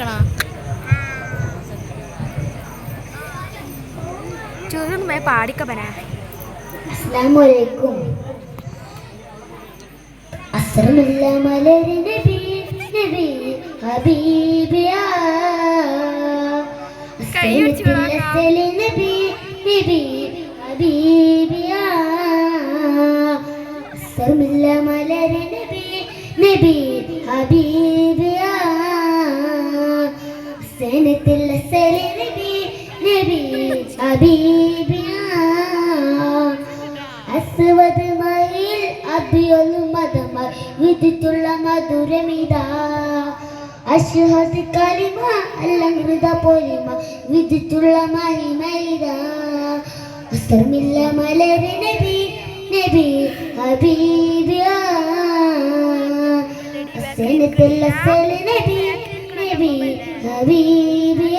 എടുക്കണ ചുരുങ്ങ പാടിക്ക പന അസ്സലാമലൈക്കും. അസ്സലാമുല്ല മലരി നബി നബി ഹബീബിയ. അസ്സലി നബി നബി ഹബീബിയ. അസ്സലാമുല്ല മലരി നബി നബി ഹബീബിയ. സനത്തിൽ അസ്സലി നബി നബി ഹബീബിയ അസ്വദ് മയിൽ അഭിയൊരു മതമായി വിധിച്ചുള്ള മധുരമിതാ. അശ്വഹത് കലിമ അലങ്കൃത പൊലിമ വിധിച്ചുള്ള മഹിമൈത അസ്തർമില്ല മലര് നബി നബി ഹബീബിയ അസനത്തിൽ അസൽ നബി ഹബീബിയ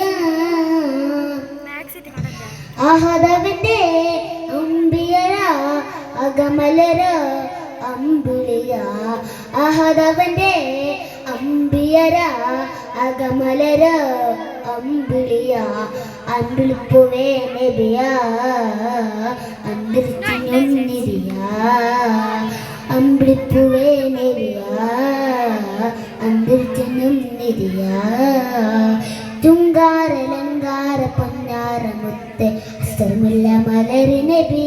ആഹദവന്റെ അമ്പിയര അകമലര അമ്പിളിയ ആഹദവന്റെ അമ്പിയര അകമലര അമ്പിളിയ അമ്പിളിപ്പുവേ നബിയ അന്തരിച്ചിരിയ അമ്പിളിപ്പുവേ നബിയ അന്തരിച്ചനും നിരിയ പൊന്നാര മുത്ത്. അസ്തമില്ല മലരി നബി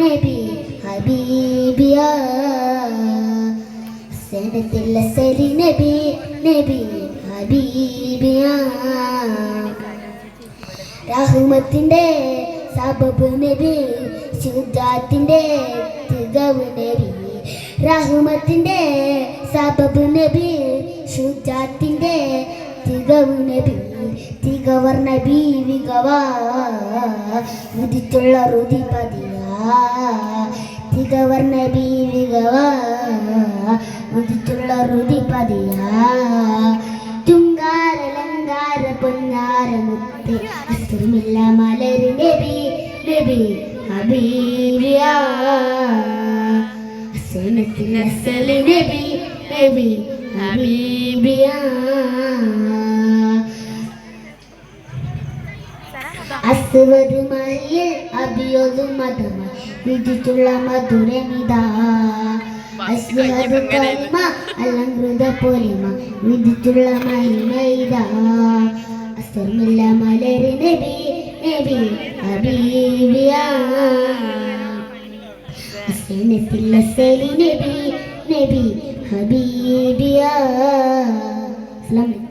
നബി ഹബീബിയ. സനത്തില്ല സരി നബി നബി ഹബീബിയ. രാഹുമത്തിന്റെ സബബ് നബി ശുദ്ധാത്തിന്റെ തികവ് നബി. രാഹുമത്തിന്റെ സബബ് നബി ശുദ്ധാത്തിന്റെ തികവ് നബി തികവർ നബി വികവ ഉദിച്ചുള്ള റുതിപതിയ തികവർ നബി വികവ ഉദിച്ചുള്ള റുതിപതിയ ചുങ്കാരലങ്കാര പൊന്നാര മുത്ത് അസുമില്ല മലര് നബി നബി ഹബീബിയ. അസനത്തിൽ അസൽ നബി നബി ഹബീബിയ. അസ്വദ് മയിൽ അഭിയൊരു മധുമ വിധിച്ചുള്ള മധുരമിതാ അസ്വദ് കരിമ അലങ്കൃത പൊലിമ വിധിച്ചുള്ള മഹിമയിതാ അസ്വർമില്ല മലരി നബി നബി ഹബീബിയ. അസ്നത്തിൽ അസലി നബി നബി ഹബീബിയ അലൈക്കും.